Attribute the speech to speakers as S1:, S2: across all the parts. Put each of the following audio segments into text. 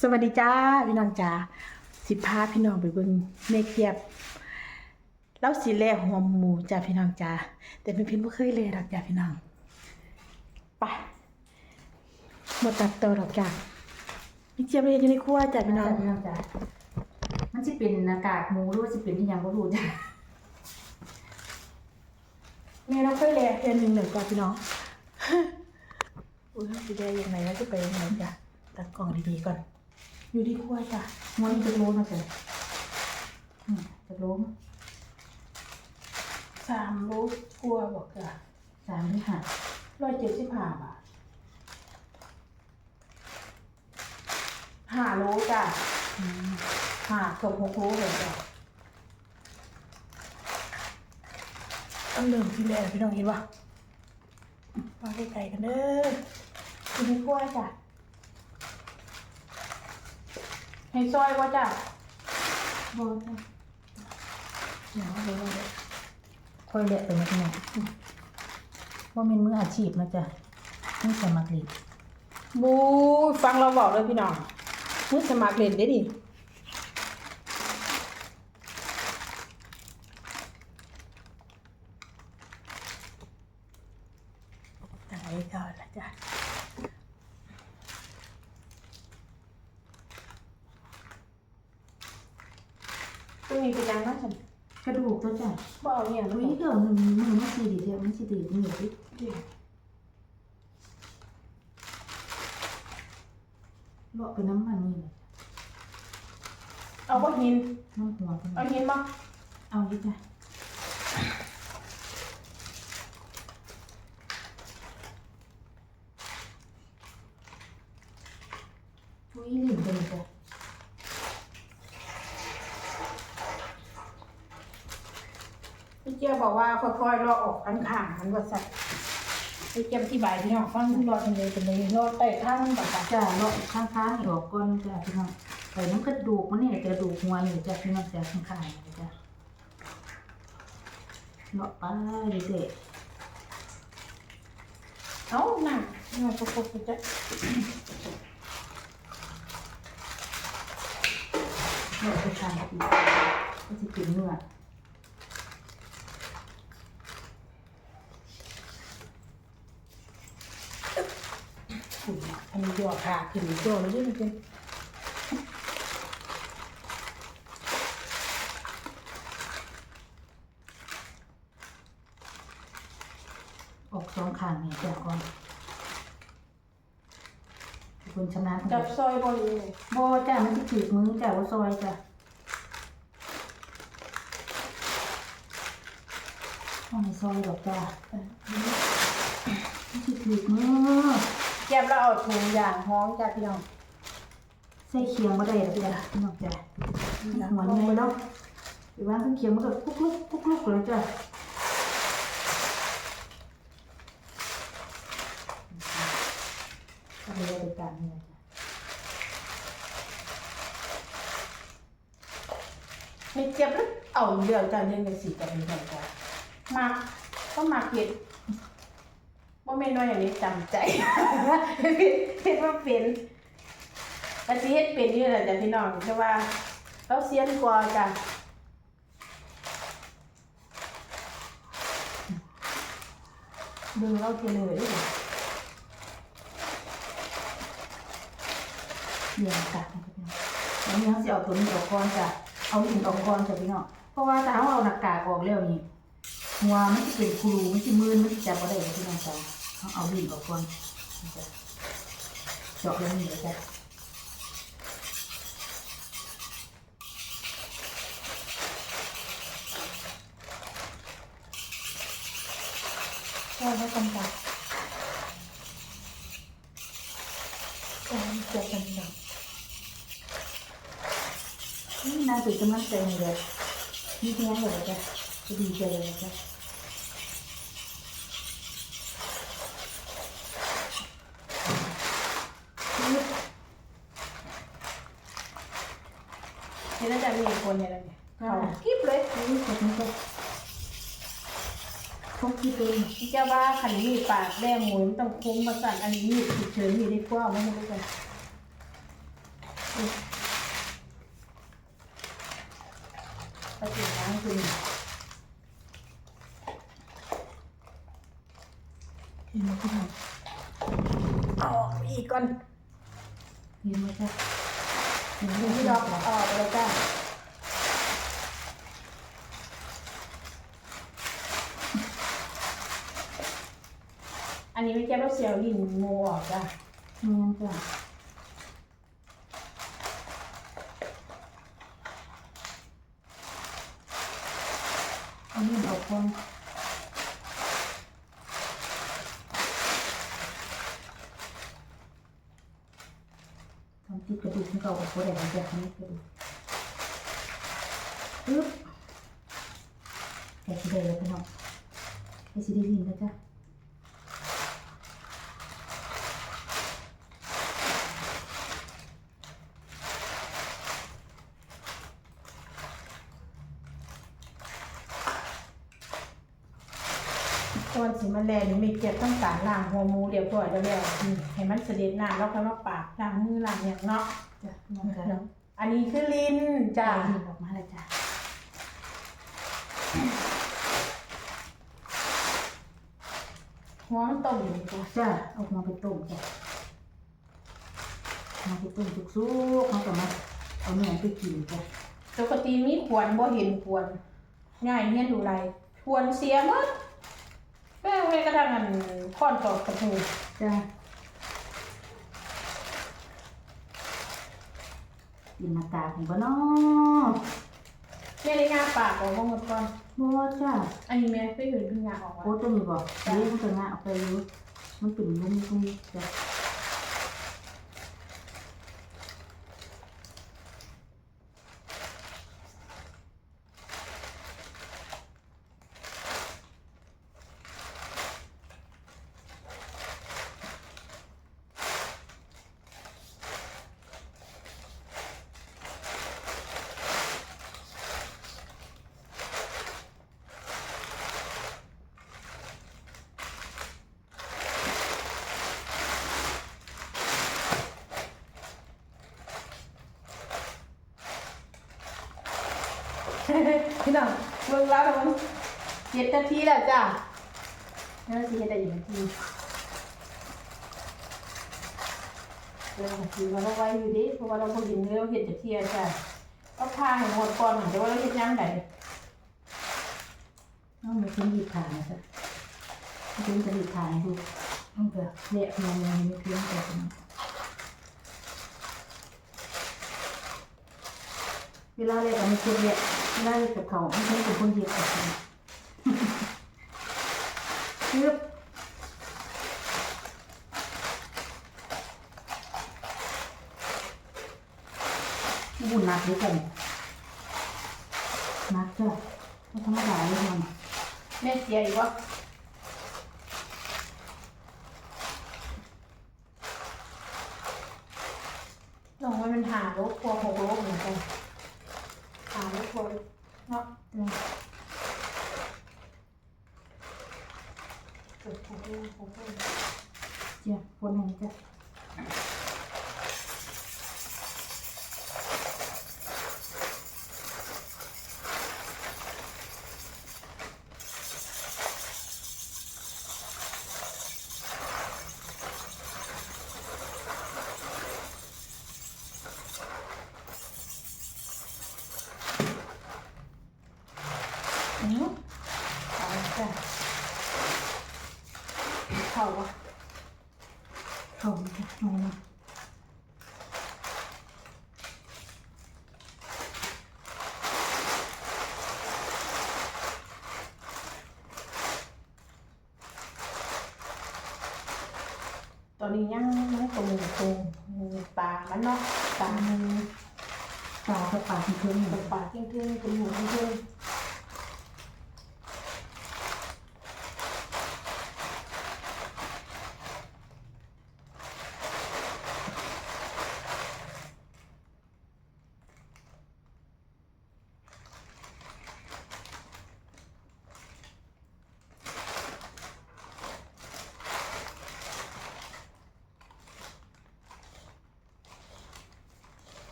S1: สวัสดีจ้าพี่น้องจ้าสิพาพี่น้องไปเบิ่งเมเกียบแล้วสิแล่หัวหมูจ้าพี่น้องจ้าแต่เป็นเพิ่นบ่เคยเลยดอกจ้าพี่น้องไปบ่ตัดต่อดอกจ้าเมเกียบเลยอยู่ในครัวจ้าพี่น้อง
S2: พี่น้องจ้ะมันจะเป็นหน้ากากหมูหรือว่าจะเป็นที่ยังบ่รู้จ้ะ
S1: แม่เราเคยแล่เดือนหนึงหนึ่งจ้าพี่น้องอุ้ยสิได้ยังไงแล้วจะไปยังไงจ้าตัดกล่องดีๆก่อน อยู่ที่ครัวจ้า
S2: หมันจะรู้นะจ้ะอืมจะรู้
S1: สามโลกลัวบอกจ้า
S2: สามที่ห้า
S1: ร้อยเจ็ดสิบห้าบาทห้าโลจ้ะ
S2: อืม
S1: ห้าเกือบหกโลเลยจ้ะต้องเริ่มที่แรกพี่น้องเห็นปะมาใกล้ๆกันเด้อกินให้กล้วยจ้ะ ให้ซอยว่าจ้ะ
S2: บ่จ้ะ
S1: เดี๋ยวเดี๋ยวเดี๋ยว
S2: ค่อยเละไปนะพี่น้องอืมว่าเป็นมืออาชีพนะจ๊ะนี่สมัครเรียน
S1: บูฟังเราบอกเลยพี่น้องมือสมัครเล่นได้ดิตายก่อนละจ้ะ ตรงนี้เป็นยังไงฉัน
S2: กระดูกตัวจ้ะ
S1: บ่เอาเนี่ย
S2: อุ้ยเดี๋ยวหนึ่งมือมันสีดีเดียวมันสีดีนี่เลยเลาะไปน้ำมันนี่เลย
S1: เอาบ่หิน
S2: น้ำหัวเป็น
S1: เอาหินบ่
S2: เอาดิจ้ะอุ้ยหลินเป็นจ้ะ
S1: พี่เจียบอกว่าค่อยๆลอกออกข้างข้างมันว่าสัตว์พี่เจียอธิบายพี่น้องฟังทุกรอบเป็นเลยเป็นเลยรอดใต้ข้างมันแบบว่า
S2: จ้ะเลาะข้างๆนี่ออกก่อนจ้ะพี่น้องใส่น้ำกระดูกมันนี่กระดูกหัวนี่จ้ะพี่น้องจ้ะข้างๆนี่จ้ะเลาะไปเรื่อย
S1: เอ้านั่งนั่งปกติจะ
S2: ๆเลาะไปทางอีกก็จะกินเนื้อ
S1: ขุ่น อันนี้ย่อขาขึ้นย่อแล้วยมันเป็น
S2: ออกสองข้างนี่จ้ะก่อนคนชำนาญ
S1: จับซอยบ่เลย
S2: โบจ้ะมันจะถือมือจ้ะว่าซอยจ้ะห้องซอยดอกจ้ะมันจะถือมือ
S1: เจียบแล้วเอาถุงยางห้องจ้ะพี่น้อง
S2: ใส่เคียงมาได้หรอกจ้ะพี่น้องจ้ะหัวใหญ่เนาะหรือว่าเคียงมันก็กุ๊กลุกกุ๊กลุกเลยจ้ะทำอะไรไปกันเนี่ยจ้ะ
S1: ไม่เจียบแล้วเอาเรื่องจ้ะเรื่องจังซี่จ้ะพี่น้องจ้ะมาก็มาเก็บ บ่แม่นว่าอย่างนี้จำใจเฮ็ดว่าเป็นแต่สิเฮ็ดเป็นอยู่แหละจ้ะพี่น้องแต่ว่าเราเซียนกว่าจ้ะดึงเราเทเลยดิ
S2: เรียงกันแล้วนี่เขาจะเอาตัวนี้ออกก่อนจ้ะเอาหินออกก่อนจ้ะพี่น้องเพราะว่าถ้าเราเอาหน้ากากออกแล้วนี่หัวมันจะเป็นครูมันจะมืนมันจะจับอะไรพี่น้องจ้ะ เขาเอาหินออกก่อนนี่จ้ะเจาะแล้วนี่เลยจ้ะ
S1: ใช่เขากำจัดการเกิดกำจัด
S2: นี่นางเป็นกำลังใจให้เลยนี่เพียงเลยจ้ะจะดีใจเลยจ้ะ
S1: นี่ น่าจะมีคนอย่างไรเนี่ยเขาคลิปเลย
S2: นี่ขอบคุณจ้ะคงคิดเอง
S1: ที่เจ้าว่าขันมีปากแด้หมูมันต้องคุ้มมาสั่นอันนี้มีฉุกเฉินมีได้กว้างไม่รู้กัน
S2: ไปถึงล้างคือ
S1: เห็นไหมพี่น้องเอาออกอีกก่อน
S2: เห็นไหมจ๊ะเห็นไหม
S1: พี่
S2: พี่
S1: ด
S2: ด
S1: อ
S2: อกก
S1: เอาออกไปเลยจ้า นนี้ไม่แก้ว่าเสียวยิงงูออกจ้ะ
S2: เมียนจ้ะอันนี้ดอกพองทำติดกระดูกที่เก่ากับคนใดคนแบบนี้กระดูกปึ๊บแกะสีแดงแล้วพี่น้องแกะสีแดงนี่นะจ๊ะ
S1: ตอนสิมันแลนี่ไม่เก็บต้องการล้างหัวหมูเดี๋ยวก่อนเดี๋ยวเดี๋ยวอืมให้มันเสด็จน้ำแล้วก็มาปาดล้างมือล้างอย่างเนาะ
S2: จ้ะน้องจ้ะ
S1: อันนี้คือลิ้นจ้ะ
S2: จ้าออกมาแล้วจ้ะ
S1: หัวมันต้มอยู่จ้ะ
S2: จ้าเอามาไปต้มจ้ะมาไปต้มสุกๆเขาก็มาเอาเนื้อไปกินจ้ะ
S1: ปกติมีควรบ่เห็นควรง่ายเฮียนดูไรควรเสียหมด แม่เว้ยกระทั่งอันค้อนตอกกระพู
S2: จ้ากินหน้ากากของบ้านอ
S1: แม่ได้งาปากออกมาหมดก่อน
S2: บ่จ้า
S1: อันนี้แม่ไปเห็นเพิ่งงาออก
S2: โอ้
S1: ว่า
S2: ตัวนี้บ่เลี้ยงมันจะงาออกไปอยู่มันเป็นลุ่มลุ่มจ้ะ
S1: พี่น้องเบิ่งแล้วมันเจ็ดนาทีแล้วจ้ะแล้วสิเฮ็ดได้อีกนาทีเดี๋ยวนาทีว่าเราไว้อยู่ดิเพราะว่าเราบ่เห็นเนื้อเราเห็นจะเทียจ้ะก็พาให้หมดก่อนเดี๋ยวว่าเราเฮ็ดยังไง
S2: น้องมีเครื่องหยิบถ่านนะจ้ะเครื่องจะหยิบถ่านดูน้องเกลือเละเพียงยังมีเครื่องแต่พี่น้องเวลาเละกับไม่เคยเละ เวลาเละกับเขาไม่ใช่เป็นคนเย็บกับเขาปึ๊บบุญหนักด้วยกันหนักจ้ะไม่ธรรมดาเลยมัน
S1: แม่เสียอีกวะลองว่ามันหาโรคครัวหกโรคเหมือนกันาโรคครัวเนาะ
S2: จ้ะ
S1: เกิดหกโรคหกโรค
S2: จ้ะคนไหนจ้ะอืม
S1: เอาจ้ะเข้าวะ
S2: เขาจ้ะเอามา
S1: ตอนนี้ยังยังตรงตรงปากมันเนาะปากมัน
S2: ปลากับปลาที่เครื่องห
S1: ต
S2: นึ่
S1: รงงปากทิ้งทิ้งตรงหูทิ้งทิ้ง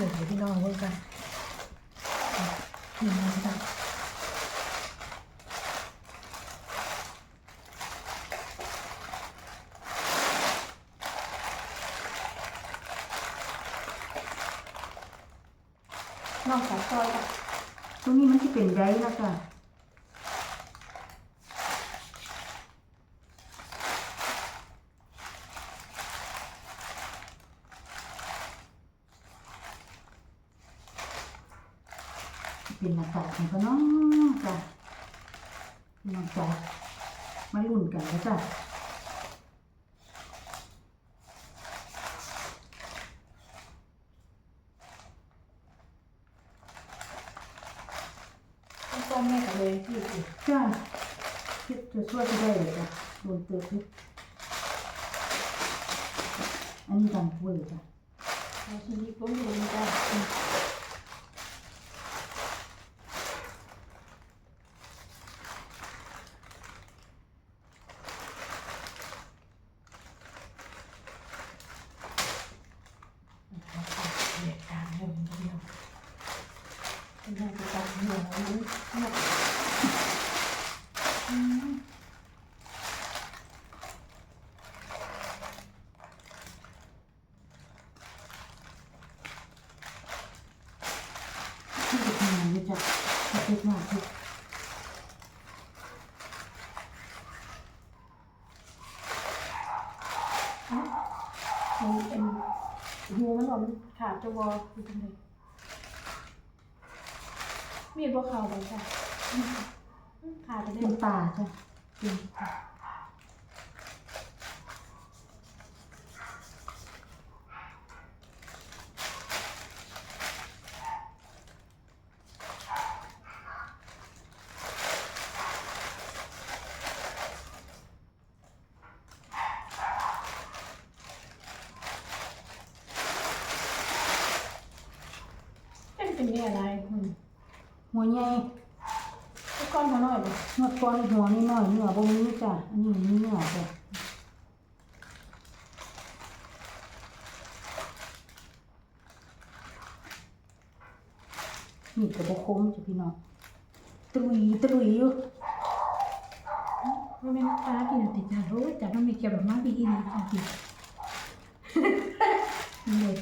S1: ลยให้พี่น้องเบิ่งกันนี่นะนองน้องสากซอย
S2: ตรงนี้มันที่เป็นไดแล้วจ้ะเป็นหน้ากาก ของเขาเนาะจ้ะพี่น้องจ้ะมาลุ้นกันแล้วจ้ะ
S1: ต้มแม่กับเลยที่สิ
S2: จ้ะคิดจะช่วยจะได้เลยจ้ะโดนเตือนนิดอันนี้ดังเวอร์จ้ะ
S1: เราชีวิตล้มอยู่นี่จ้า เด็กตามเรื่องเดียวเป็นยังไงตามเรื่องนี้เนี่ย
S2: ที่จะทำงานด้วยจ้ะขอบคุณมากที่
S1: เอ็นเอ็นหูมันหล่นขาดจะวออยู่ตรงไหนมีดบ่เข่าเลยจ้ะอืมขาดจะได้
S2: เป็นป่าจ้ะ
S1: เป็นเป็นเนี่ยอะไรคุณ
S2: หัวใหญ่
S1: ลูกก้อนมาหน่อยบ่
S2: เมื่อก่อนหัวนี่น้อยเนื้อบ่มีจ้ะอันนี้มีเนื้อจ้ะนี่กระบอกคมจ้ะพี่น้องตะลุยตะลุยอยู่
S1: มันเป็นปลากินติดจานโอ้ยจับมันมีเกี่ยวแบบมากปีอีนี่เอากินนี่เลย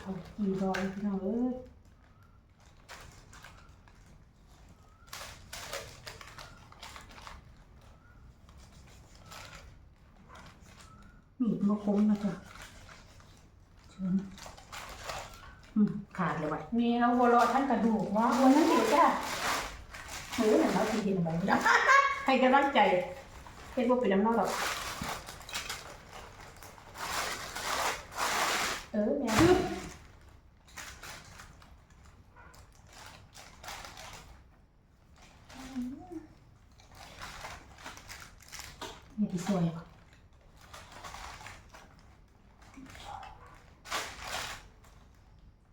S2: เอากี่รอยพี่น้องเอ้ย มีดมาคมนะจ๊ะเชิญอืมขาดเลยว่ะ
S1: มีเอาวัวรอท่านกระดูกว่าวันนั้นเด็กจ้ะเออหนังเราทีเห็นไหมนะให้กำลังใจเป็นพวกเป็นน้ำนอกหรอกเออแม่
S2: เนี่ยที่ซอยว่ะ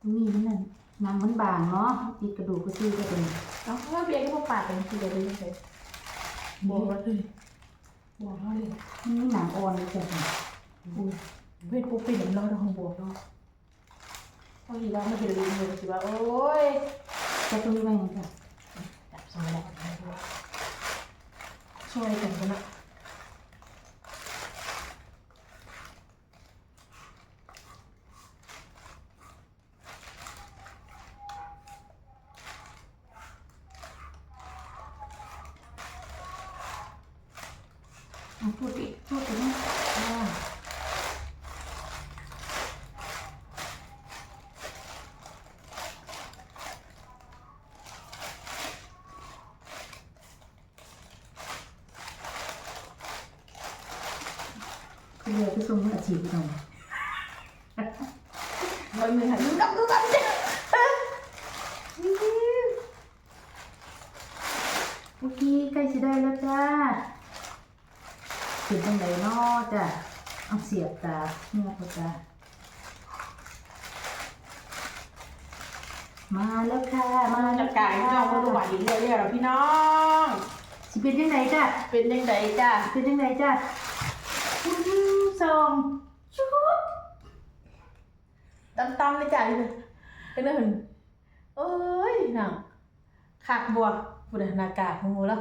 S2: ตรง นี้มันนั่นหนังมันบางเนาะติดกระดูกก็ซื้อก็เป็น
S1: เอาเพราะว่าเบียร์ก็มาปาดเป็นทีเดียวเลยเลยบอกว่าเลยบอกว่าเลย
S2: มันมีหนังอ่อนเลยจ้ะ
S1: อุ้ยเวทปุ๊บเป็นน้ำนอกเราของบวกเนาะบางทีเราไม่เป็นลืมเลยสิว่าโอ้ย
S2: แต่ตรงนี้ไว้นะจ๊ะ
S1: จับสองแล้วช่วยกันกันนะ
S2: พูดอีกพูดอีกนะ
S1: อ่า
S2: คือเรือไปส่งมืออาชีพหน่อย
S1: ร้อยมือหันกับดูกันเจ้
S2: เมื่อกี้ใกล้จะได้แล้วจ้า ถึงตรงไหนเนาะจ้ะเอาเสียบตาเนี่ยเขาจ้ามาแล้วค่ะมา
S1: มา
S2: แล้
S1: จาวกกายพี่น้องมาดูหวานอีกเรื่อยๆแล้วพี่น้อง
S2: สิเป็นยังไงจ้ะ
S1: เป็นยังไงจ้า
S2: เป็นยังไงจ้ะคุณสองชุบ
S1: ตั้มๆเลยจ้าพี่เป็นเรื่องเอ้ยหนังขากบวกบุดหนากากหมูแล้ว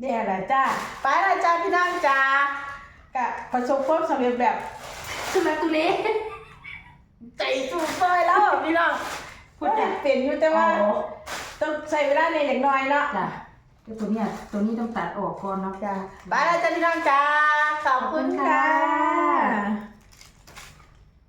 S1: เนี่ยแหละจ้าไปละจ้าพี่น้องจ้ากะประสบความสำเร็จแบบ
S2: สุนัขตุเล่
S1: ใจสู้ซอยแล้วพี่น้องพูดอยากเปลี่ยนอยู่แต่ว่าต้องใช้เวลาในอย่างน้อยเนาะ
S2: จ้ะเดี๋ยวตัวเนี้ยตัวนี้ต้องตัดออกก่อนเนาะ
S1: จ้าไปแล้วจ้าพี่น้องจ้าขอบคุณค่ะ